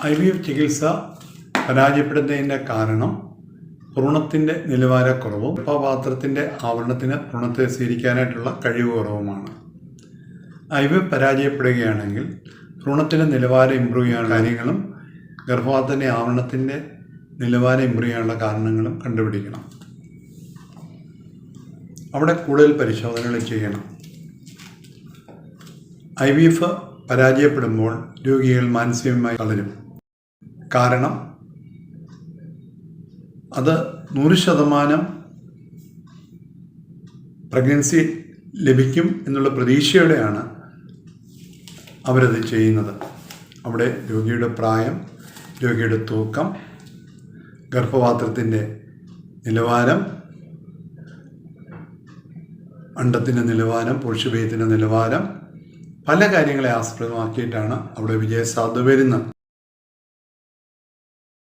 I V F ചികിത്സ പരാജയപ്പെടുന്നതിന്റെ കാരണം ഭ്രൂണത്തിന്റെ നിലവാരക്കുറവും ഗർഭപാത്രത്തിന്റെ ആവരണത്തിന് ഭ്രൂണത്തെ സ്വീകരിക്കാനായിട്ടുള്ള കഴിവ് കുറവുമാണ് ഐ വി പരാജയപ്പെടുകയാണെങ്കിൽ ഭ്രൂണത്തിന്റെ നിലവാരം ഇമ്പ്രൂവ് ചെയ്യാനുള്ള കാര്യങ്ങളും ഗർഭപാത്രത്തിന്റെ ആവരണത്തിന്റെ നിലവാരം ഇമ്പ്രൂവ് ചെയ്യാനുള്ള കാരണങ്ങളും കണ്ടുപിടിക്കണം. അവിടെ കൂടുതൽ പരിശോധനകൾ ചെയ്യണം. ഐ വി എഫ് പരാജയപ്പെടുമ്പോൾ രോഗികൾ മാനസികമായി തളരും കാരണം അത് നൂറ് ശതമാനം പ്രഗ്നൻസി ലഭിക്കും എന്നുള്ള പ്രതീക്ഷയോടെയാണ് അവരത് ചെയ്യുന്നത്. അവിടെ രോഗിയുടെ പ്രായം രോഗിയുടെ തൂക്കം ഗർഭപാത്രത്തിന്റെ നിലവാരം അണ്ടത്തിന്റെ നിലവാരം പുരുഷഭയത്തിന്റെ നിലവാരം പല കാര്യങ്ങളെ ആസ്പദമാക്കിയിട്ടാണ് അവിടെ വിജയസാധ്യത വരുന്നത്.